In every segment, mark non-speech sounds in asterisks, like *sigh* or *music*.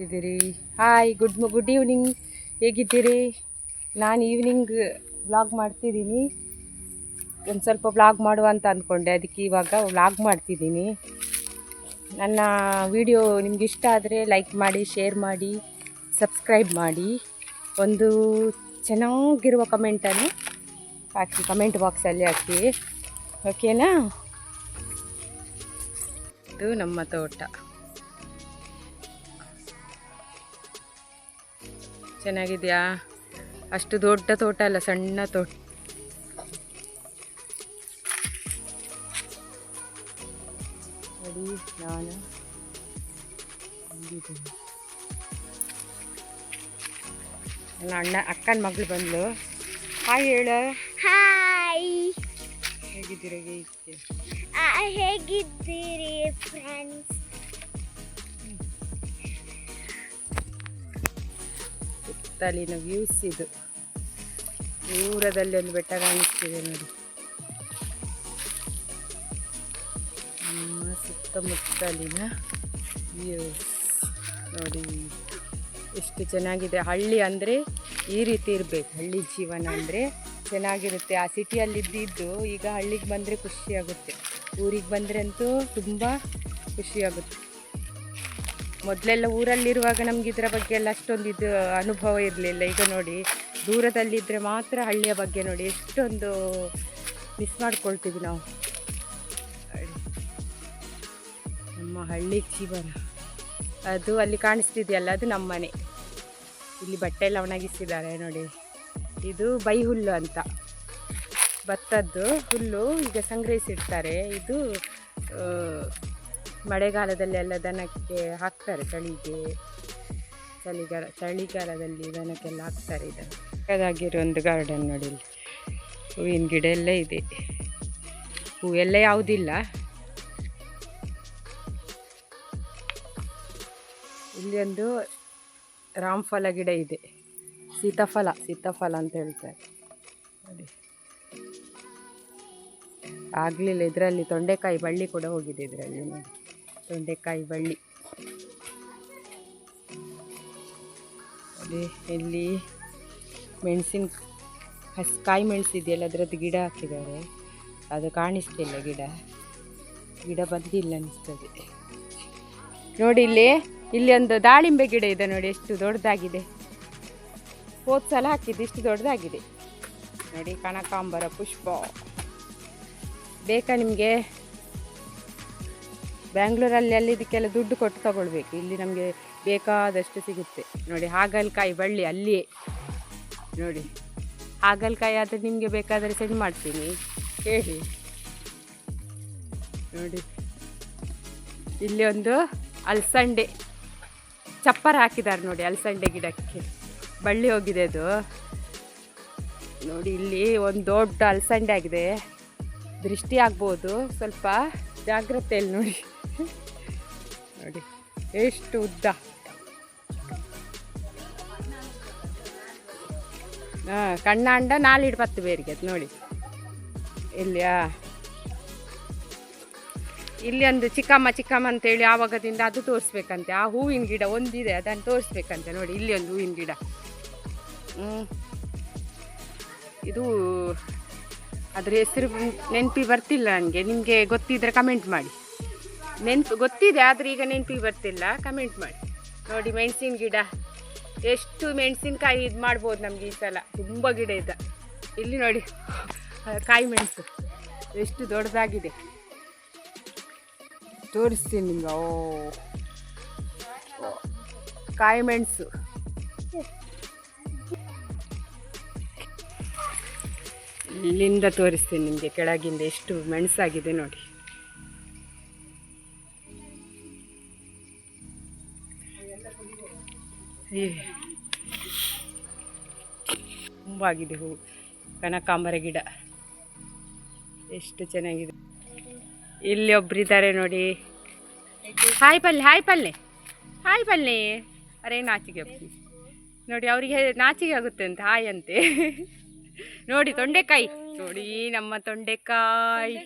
ಇದ್ದೀರಿ hi good good evening ಹೇಗಿದ್ದೀರಿ? ನಾನು ಈವ್ನಿಂಗ್ ವ್ಲಾಗ್ ಮಾಡ್ತಿದ್ದೀನಿ. ಒಂದು ಸ್ವಲ್ಪ ವ್ಲಾಗ್ ಮಾಡುವ ಅಂತ ಅಂದ್ಕೊಂಡೆ ಅದಕ್ಕೆ ಇವಾಗ ವ್ಲಾಗ್ ಮಾಡ್ತಿದ್ದೀನಿ. ನನ್ನ ವಿಡಿಯೋ ನಿಮ್ಗೆ ಇಷ್ಟ ಆದರೆ ಲೈಕ್ ಮಾಡಿ ಶೇರ್ ಮಾಡಿ ಸಬ್ಸ್ಕ್ರೈಬ್ ಮಾಡಿ. ಒಂದು ಚೆನ್ನಾಗಿರುವ ಕಮೆಂಟನ್ನು ಹಾಕಿ ಕಮೆಂಟ್ ಬಾಕ್ಸಲ್ಲಿ ಹಾಕಿ. ಓಕೆನಾ ಇದು ನಮ್ಮ ತೋಟ. ಚೆನ್ನಾಗಿದೆಯಾ? ಅಷ್ಟು ದೊಡ್ಡ ತೋಟ ಅಲ್ಲ ಸಣ್ಣ ತೋಟ ನೋಡಿ ನಾನು. ನನ್ನ ಅಣ್ಣ ಅಕ್ಕನ ಮಗಳು ಬಂದ್ಲು. ಹಾಯ್ ಹೇಳ. ಹಾಯ್. ಹೇಗಿದ್ದೀರ ಹೇಗಿದ್ದೀರಿ ಫ್ರೆಂಡ್ಸ್ ಸುತ್ತಲಿನ ವ್ಯೂಸ್ ಇದು ದೂರದಲ್ಲಿ ಒಂದು ಬೆಟ್ಟ ಕಾಣಿಸ್ತಿದೆ ನೋಡಿ. ನಮ್ಮ ಸುತ್ತಮುತ್ತಲಿನ ವ್ಯೂಸ್ ನೋಡಿ. ಎಷ್ಟು ಚೆನ್ನಾಗಿದೆ. ಹಳ್ಳಿ ಅಂದರೆ ಈ ರೀತಿ ಇರಬೇಕು. ಹಳ್ಳಿ ಜೀವನ ಅಂದರೆ ಚೆನ್ನಾಗಿರುತ್ತೆ. ಆ ಸಿಟಿಯಲ್ಲಿದ್ದಿದ್ದು ಈಗ ಹಳ್ಳಿಗೆ ಬಂದರೆ ಖುಷಿಯಾಗುತ್ತೆ ಊರಿಗೆ ಬಂದರೆ ಅಂತೂ ತುಂಬ ಖುಷಿಯಾಗುತ್ತೆ ಮೊದಲೆಲ್ಲ ಊರಲ್ಲಿರುವಾಗ ನಮ್ಗೆ ಇದರ ಬಗ್ಗೆ ಎಲ್ಲ ಅಷ್ಟೊಂದು ಇದು ಅನುಭವ ಇರಲಿಲ್ಲ. ಈಗ ನೋಡಿ ದೂರದಲ್ಲಿದ್ದರೆ ಮಾತ್ರ ಹಳ್ಳಿಯ ಬಗ್ಗೆ ನೋಡಿ ಎಷ್ಟೊಂದು ಮಿಸ್ ಮಾಡ್ಕೊಳ್ತೀವಿ ನಾವು. ನಮ್ಮ ಹಳ್ಳಿ ಜೀವನ. ಅದು ಅಲ್ಲಿ ಕಾಣಿಸ್ತಿದೆಯಲ್ಲ, ಅದು ನಮ್ಮ ಮನೆ ಇಲ್ಲಿ ಬಟ್ಟೆ ಎಲ್ಲ ಒಣಗಿಸಿದ್ದಾರೆ ನೋಡಿ. ಇದು ಬೈ ಹುಲ್ಲು ಅಂತ. ಭತ್ತದ್ದು ಹುಲ್ಲು ಈಗ ಸಂಗ್ರಹಿಸಿಡ್ತಾರೆ. ಇದು ಮಳೆಗಾಲದಲ್ಲೆಲ್ಲ ದನಕ್ಕೆ ಹಾಕ್ತಾರೆ ಚಳಿಗೆ. ಚಳಿಗಾಲ ಚಳಿಗಾಲದಲ್ಲಿ ದನಕ್ಕೆಲ್ಲ ಹಾಕ್ತಾರೆ ಇದನ್ನು. ಚಿಕ್ಕದಾಗಿರೋ ಒಂದು ಗಾರ್ಡನ್ ನೋಡಿ ಹೂವಿನ ಗಿಡ ಎಲ್ಲ ಇದೆ. ಹೂವೆಲ್ಲ ಯಾವುದಿಲ್ಲ. ಇಲ್ಲಿ ಒಂದು ರಾಮಫಲ ಗಿಡ ಇದೆ. ಸೀತಾಫಲ ಸೀತಾಫಲ ಅಂತ ಹೇಳ್ತಾರೆ. ನೋಡಿ. ಆಗಲಿಲ್ಲ ಇದರಲ್ಲಿ ತೊಂಡೆಕಾಯಿ ಬಳ್ಳಿ ಕೂಡ ಹೋಗಿದೆ ಇದರಲ್ಲಿ ನೋಡಿ. ತೊಂಡೆಕಾಯಿ ಬಳ್ಳಿ. ಅದೇ ಇಲ್ಲಿ ಮೆಣಸಿನ ಹಸಿ ಕಾಯಿ ಮೆಣಸಿದೆಯಲ್ಲ ಅದರದ್ದು ಗಿಡ ಹಾಕಿದ್ದಾರೆ. ಅದು ಕಾಣಿಸ್ತಿಲ್ಲ ಗಿಡ. ಗಿಡ ಬಂದಿಲ್ಲ ಅನಿಸ್ತದೆ. ನೋಡಿ ಇಲ್ಲಿ ಇಲ್ಲಿ ಒಂದು ದಾಳಿಂಬೆ ಗಿಡ ಇದೆ ನೋಡಿ, ಎಷ್ಟು ದೊಡ್ಡದಾಗಿದೆ. ಹೋದ ಸಲ ಹಾಕಿದ್ದು ಇಷ್ಟು ದೊಡ್ಡದಾಗಿದೆ. ನೋಡಿ ಕನಕಾಂಬರ ಪುಷ್ಪ. ಬೇಕಾ ನಿಮಗೆ? ಬ್ಯಾಂಗ್ಳೂರಲ್ಲಿ ಅಲ್ಲಿ ಇದಕ್ಕೆಲ್ಲ ದುಡ್ಡು ಕೊಟ್ಟು ತಗೊಳ್ಬೇಕು. ಇಲ್ಲಿ ನಮಗೆ ಬೇಕಾದಷ್ಟು ಸಿಗುತ್ತೆ. ನೋಡಿ, ಹಾಗಲಕಾಯಿ ಬಳ್ಳಿ ಅಲ್ಲಿಯೇ ನೋಡಿ, ಹಾಗಲಕಾಯಿ ಆದರೆ ನಿಮಗೆ ಬೇಕಾದರೆ ಸೆಂಡ್ ಮಾಡ್ತೀನಿ. ಹೇಳಿ. ನೋಡಿ, ಇಲ್ಲಿ ಒಂದು ಅಲ್ಸಂಡೆ. ಚಪ್ಪರ ಹಾಕಿದ್ದಾರೆ ನೋಡಿ ಅಲ್ಸಂಡೆ ಗಿಡಕ್ಕೆ. ಬಳ್ಳಿ ಹೋಗಿದೆ ಅದು. ನೋಡಿ, ಇಲ್ಲಿ ಒಂದು ದೊಡ್ಡ ಅಲ್ಸಂಡೆ ಆಗಿದೆ. ದೃಷ್ಟಿ ಆಗ್ಬೋದು. ಸ್ವಲ್ಪ ಜಾಗ್ರತೆಯಲ್ಲಿ ನೋಡಿ. ನೋಡಿ, ಎಷ್ಟು ಉದ್ದ. ಹಾಂ ಅಂಡ ನಾಲಿಡು ಪತ್ತು ಬೇರಿಗೆ ನೋಡಿ. ಇಲ್ಲಿಯಾ. ಇಲ್ಲಿ ಒಂದು ಚಿಕ್ಕಮ್ಮ ಚಿಕ್ಕಮ್ಮ ಅಂತೇಳಿ ಆವಾಗದಿಂದ ಅದು ತೋರಿಸ್ಬೇಕಂತೆ. ಆ ಹೂವಿನ ಗಿಡ ಒಂದಿದೆ, ಅದನ್ನು ತೋರಿಸ್ಬೇಕಂತೆ ನೋಡಿ, ಇಲ್ಲಿ ಒಂದು ಹೂವಿನ ಗಿಡ. ಹ್ಞೂ ಇದು ಅದ್ರ ಹೆಸರು ನೆನಪಿ ಬರ್ತಿಲ್ಲ ನನಗೆ ನಿಮಗೆ ಗೊತ್ತಿದ್ರೆ ಕಮೆಂಟ್ ಮಾಡಿ. ನೆನ್ಪು ಗೊತ್ತಿದೆ, ಆದರೆ ಈಗ ನೆನಪಿಗೆ ಬರ್ತಿಲ್ಲ. ಕಮೆಂಟ್ ಮಾಡಿ. ನೋಡಿ, ಮೆಣಸಿನ ಗಿಡ. ಎಷ್ಟು ಮೆಣಸಿನ್ಕಾಯಿ ಇದು ಮಾಡ್ಬೋದು ನಮಗೆ ಈ ಸಲ. ತುಂಬ ಗಿಡ ಇದೆ. ಇಲ್ಲಿ ನೋಡಿ, ಕಾಯಿ ಮೆಣಸು. ಎಷ್ಟು ದೊಡ್ಡದಾಗಿದೆ. ತೋರಿಸ್ತೀನಿ ನಿಮ್ಗೆ. ಓ. ಕಾಯಿ ಮೆಣಸು. ಇಲ್ಲಿಂದ ತೋರಿಸ್ತೀನಿ ನಿಮಗೆ, ಕೆಳಗಿಂದ ಎಷ್ಟು ಮೆಣಸಾಗಿದೆ ನೋಡಿ. ತುಂಬ ಆಗಿದೆ ಹೂವು ಕನಕಾಂಬರ ಗಿಡ. ಎಷ್ಟು ಚೆನ್ನಾಗಿದೆ. ಇಲ್ಲಿ ಒಬ್ರಿದ್ದಾರೆ ನೋಡಿ. ಹಾಯ್ ಪಲ್ಲೆ ಹಾಯ್ ಪಲ್ಲೆ. ಹಾಯ್ ಪಲ್ಲೆ. ಅರೇ, ನಾಚಿಗೆ ಹೋಗ್ತೀವಿ ನೋಡಿ, ಅವರಿಗೆ ನಾಚಿಕೆ ಆಗುತ್ತೆ ಅಂತ, ಹಾಯ್ ಅಂತೆ. ನೋಡಿ, ತೊಂಡೆಕಾಯಿ. ನೋಡಿ, ನಮ್ಮ ತೊಂಡೆಕಾಯಿ.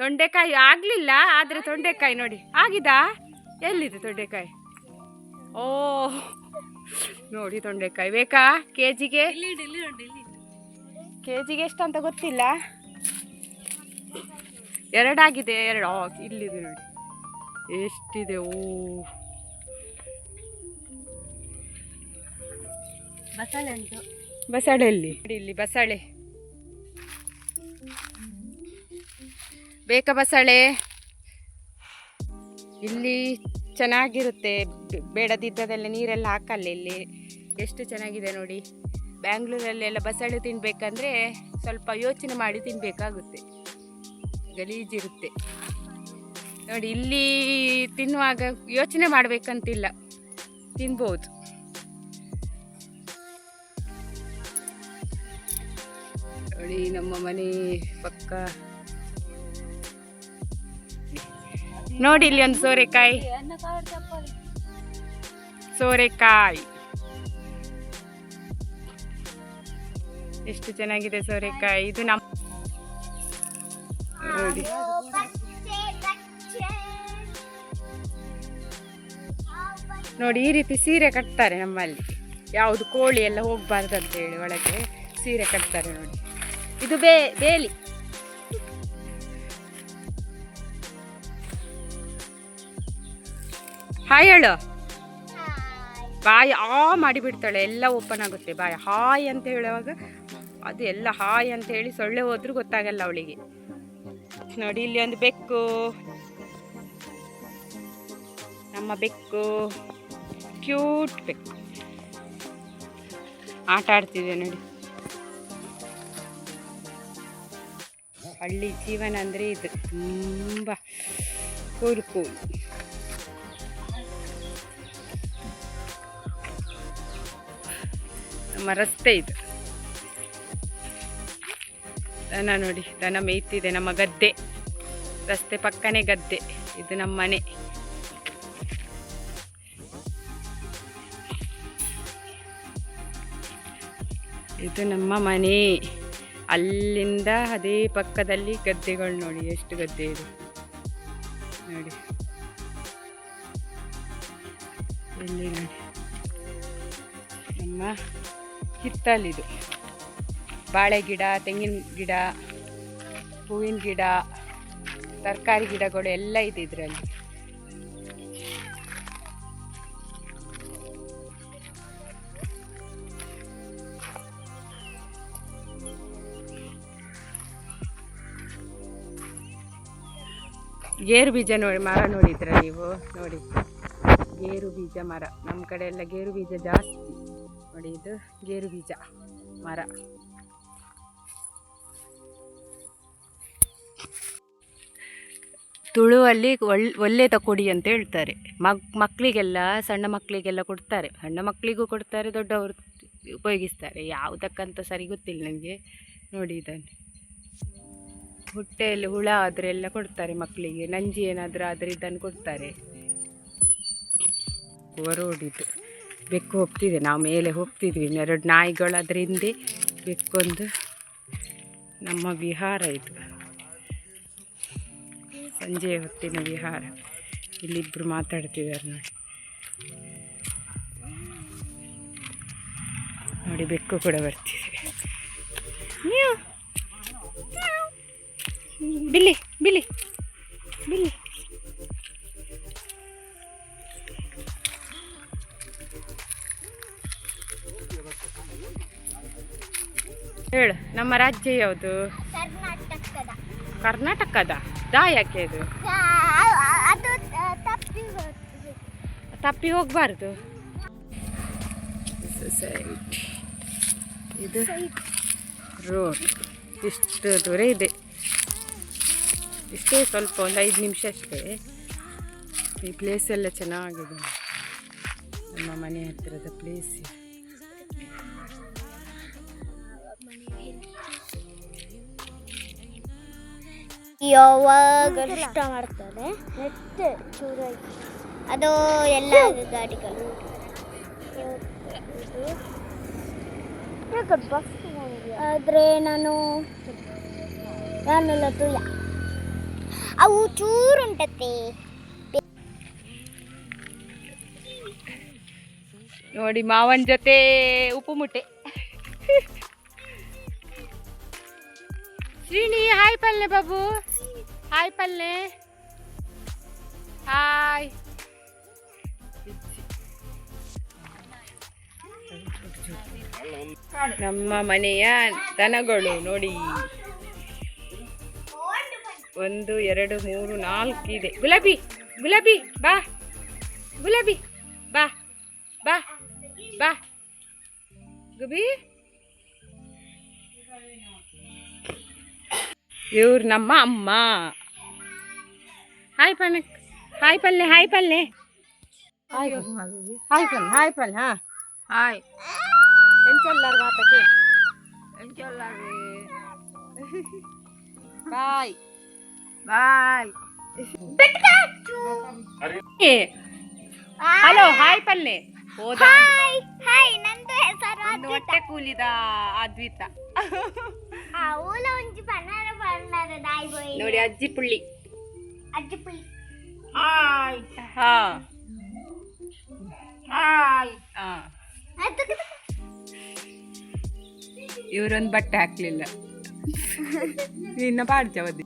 ತೊಂಡೆಕಾಯಿ ಆಗಲಿಲ್ಲ, ಆದರೆ ತೊಂಡೆಕಾಯಿ ನೋಡಿ. ಆಗಿದಾ? ಎಲ್ಲಿದೆ ತೊಂಡೆಕಾಯಿ? ಓ ನೋಡಿ ತೊಂಡೆಕಾಯಿ. ಬೇಕಾ? ಕೆ ಜಿಗೆ ಕೆ ಜಿಗೆ ಎಷ್ಟು ಅಂತ ಗೊತ್ತಿಲ್ಲ. ಎರಡಾಗಿದೆ ಎರಡು. ಇಲ್ಲಿದೆ ನೋಡಿ. ಎಷ್ಟಿದೆ ಓ. ಬಸಳೆ ಉಂಟು ಬಸಳೆ ಇಲ್ಲಿ ಇಲ್ಲಿ ಬಸಳೆ. ಬೇಕಾ ಬಸಳೆ? ಇಲ್ಲಿ ಚೆನ್ನಾಗಿರುತ್ತೆ. ಬೇಡದಿದ್ದದೆಲ್ಲ ನೀರೆಲ್ಲ ಹಾಕಲ್ಲ ಇಲ್ಲಿ. ಎಷ್ಟು ಚೆನ್ನಾಗಿದೆ ನೋಡಿ. ಬ್ಯಾಂಗ್ಳೂರಲ್ಲೆಲ್ಲ ಬಸಳೆ ತಿನ್ನಬೇಕಂದ್ರೆ ಸ್ವಲ್ಪ ಯೋಚನೆ ಮಾಡಿ ತಿನ್ಬೇಕಾಗುತ್ತೆ. ಗಲೀಜಿರುತ್ತೆ. ನೋಡಿ, ಇಲ್ಲಿ ತಿನ್ನುವಾಗ ಯೋಚನೆ ಮಾಡಬೇಕಂತಿಲ್ಲ. ತಿನ್ಬೋದು. ನೋಡಿ, ನಮ್ಮ ಮನೆ ಪಕ್ಕ ನೋಡಿ ಇಲ್ಲಿ ಒಂದು ಸೋರೆಕಾಯಿ. ಸೋರೆಕಾಯಿ. ಎಷ್ಟು ಚೆನ್ನಾಗಿದೆ ಸೋರೆಕಾಯಿ. ಇದು ನಮ್ಮ ನೋಡಿ. ನೋಡಿ, ಈ ರೀತಿ ಸೀರೆ ಕಟ್ತಾರೆ ನಮ್ಮಲ್ಲಿ. ಯಾವುದು ಕೋಳಿ ಎಲ್ಲ ಹೋಗ್ಬಾರ್ದು ಅಂತ ಹೇಳಿ ಒಳಗೆ ಸೀರೆ ಕಟ್ತಾರೆ ನೋಡಿ. ಇದು ಬೇ ಬೇಲಿ. ಹಾಯ್ ಹೇಳು. ಬಾಯಿ ಆ ಮಾಡಿಬಿಡ್ತಾಳೆ ಎಲ್ಲ ಓಪನ್ ಆಗುತ್ತೆ. ಬಾಯಿ ಹಾಯ್ ಅಂತ ಹೇಳುವಾಗ ಅದು ಎಲ್ಲ ಹಾಯ್ ಅಂತ ಹೇಳಿ ಸೊಳ್ಳೆ ಹೋದ್ರೂ ಗೊತ್ತಾಗಲ್ಲ ಅವಳಿಗೆ. ನೋಡಿ ಇಲ್ಲಿ ಒಂದು ಬೆಕ್ಕು. ನಮ್ಮ ಬೆಕ್ಕು. ಕ್ಯೂಟ್ ಬೆಕ್ಕು. ಆಟ ಆಡ್ತಿದೆ ನೋಡಿ. ಹಳ್ಳಿ ಜೀವನ ಅಂದರೆ ಇದು. ತುಂಬ ಕೂಲ್ ಕೂಲ್ ನಮ್ಮ ರಸ್ತೆ ಇದು. ದನ ನೋಡಿ, ದನ ಮೇಯ್ತಿದೆ, ನಮ್ಮ ಗದ್ದೆ. ರಸ್ತೆ ಪಕ್ಕನೇ ಗದ್ದೆ, ಇದು ನಮ್ಮ ಮನೆ ಇದು ನಮ್ಮ ಮನೆ. ಅಲ್ಲಿಂದ ಅದೇ ಪಕ್ಕದಲ್ಲಿ ಗದ್ದೆಗಳು ನೋಡಿ, ಎಷ್ಟು ಗದ್ದೆ ಇದೆ. ನೋಡಿ. ಇಲ್ಲಿ ನೋಡಿ. ನಮ್ಮ ಹಿತ್ತಲಿದು ಬಾಳೆ ಗಿಡ, ತೆಂಗಿನ ಗಿಡ, ಹೂವಿನ ಗಿಡ, ತರಕಾರಿ ಗಿಡಗಳು ಎಲ್ಲ ಇದೆ ಇದರಲ್ಲಿ. ಗೇರು ಬೀಜ ನೋಡಿ, ಮರ ನೋಡಿದ್ರ ನೀವು? ನೋಡಿ. ಗೇರು ಬೀಜ ಮರ. ನಮ್ಮ ಕಡೆ ಎಲ್ಲ ಗೇರು ಬೀಜ ಜಾಸ್ತಿ. ನೋಡಿ ಇದು ಗೇರು ಬೀಜ ಮರ ತುಳುವಲ್ಲಿ ಒಳ್ಳೆ ಒಳ್ಳೆ ತಕೊಡಿ ಅಂತ ಹೇಳ್ತಾರೆ. ಮಗ್ ಮಕ್ಕಳಿಗೆಲ್ಲ ಸಣ್ಣ ಮಕ್ಕಳಿಗೆಲ್ಲ ಕೊಡ್ತಾರೆ. ಸಣ್ಣ ಮಕ್ಕಳಿಗೂ ಕೊಡ್ತಾರೆ ದೊಡ್ಡವರು ಉಪಯೋಗಿಸ್ತಾರೆ. ಯಾವುದಕ್ಕಂತ ಸರಿ ಗೊತ್ತಿಲ್ಲ ನನಗೆ. ನೋಡಿ ಇದನ್ನು. ಹೊಟ್ಟೆಯಲ್ಲಿ ಹುಳ ಆದರೆ ಎಲ್ಲ ಕೊಡ್ತಾರೆ ಮಕ್ಕಳಿಗೆ ನಂಜಿ ಏನಾದರೂ ಆದರೆ ಇದನ್ನು ಕೊಡ್ತಾರೆ. ಹೊರೋಡಿದ್ದು ಬೆಕ್ಕು ಹೋಗ್ತಿದೆ, ನಾವು ಮೇಲೆ ಹೋಗ್ತಿದ್ವಿ. ಎರಡು ನಾಯಿಗಳು ಅದ್ರ ಹಿಂದೆ ಬೆಕ್ಕೊಂದು ನಮ್ಮ ವಿಹಾರ ಇದು. ಸಂಜೆ ಹೊತ್ತಿನ ವಿಹಾರ. ಇಲ್ಲಿಬ್ಬರು ಮಾತಾಡ್ತಿದ್ದಾರೆ ನೋಡಿ. ನೋಡಿ, ಬೆಕ್ಕು ಕೂಡ ಬರ್ತಿದೆ. ಬಿಲ್ಲಿ ಬಿಲ್ಲಿ. ಬಿಲ್ಲಿ. ಹೇಳು ನಮ್ಮ ರಾಜ್ಯ ಯಾವುದು? ಕರ್ನಾಟಕದ. ದಾ ಯಾಕೆ ಅದು? ತಪ್ಪಿ ಹೋಗ್ಬಾರ್ದು. ಸೊಸೈಟಿ ಇದು ರೋಡ್ ಇಷ್ಟು ದೂರ ಇದೆ. ಇಷ್ಟೇ ಸ್ವಲ್ಪ ಒಂದು ಐದು ನಿಮಿಷ ಅಷ್ಟೇ. ಈ ಪ್ಲೇಸ್ ಎಲ್ಲ ಚೆನ್ನಾಗಿದೆ. ನಮ್ಮ ಮನೆ ಹತ್ತಿರದ ಪ್ಲೇಸ್ ಯಾವಾಗ ಇಷ್ಟ ಮಾಡ್ತಾರೆ. ನೆಟ್ ಚೂರಾಗಿ ಅದು ಎಲ್ಲ ಗಾಡಿಗಳು. ಆದರೆ ನಾನು ನಾನೆಲ್ಲ ತುಯ ಅವು ಚೂರುಂಟತ್ತೆ ನೋಡಿ ಮಾವನ ಜೊತೆ ಉಪ್ಪು ಮುಟ್ಟೆ. *laughs* ಶ್ರೀನಿ ಹಾಯ್ ಪಲ್ಲೆ ಬಾಬು. ಹಾಯ್ ಪಲ್ಲೆ. ಹಾಯ್ ನಮ್ಮ ಮನೆಯ ದನಗಳು ನೋಡಿ. ಒಂದು, ಎರಡು, ಮೂರು, ನಾಲ್ಕು ಇದೆ. ಗುಲಾಬಿ ಗುಲಾಬಿ, ಬಾ. ಗುಲಾಬಿ, ಬಾ ಬಾ ಬಾ. ಗುಬಿ? ಇವ್ರು ನಮ್ಮ ಅಮ್ಮ. ಹಾಯ್ ಪಲ್ಲೆ ಹಾಯ್ ಪಲ್ಲೆ. ಹಾಯ್ ಪಲ್ಲೆ ಹಾಯ್ ಹಾಯ್ ಪಲ್ಲೆ. ಹಾಯ್ ಪಲ್ಲೆ ಹಾ. ಹಾಯ್ ಎಂಚಲ್ಲಾರು ಮಾತಕ್ಕೆ ಎಂಚಲ್ಲಾರು ಬಾಯ್ ಬಾಯ್ ಹಲೋ ಹಾಯ್ ಪಲ್ಲೆ. ಹೋದ ಹಾಯ್ ಹಾಯ್ ನಂದು ಹೆಸರು ಒಂದು ಹೊಟ್ಟೆ ಕೂಲಿದ ಅದ್ವಿತ. ಅವಳ ಒಂಜಿ ನೋಡಿ ಅಜ್ಜಿ ಪುಳ್ಳಿ. ಅಜ್ಜಿ ಪುಳ್ಳಿ. ಹಾಯ್ ಹಾ. ಹಾಯ್ ಹಾ. ಇವರೊಂದು ಬಟ್ಟೆ ಹಾಕ್ಲಿಲ್ಲ. ಇನ್ನ ಪಾಡ್ತೇವದಿ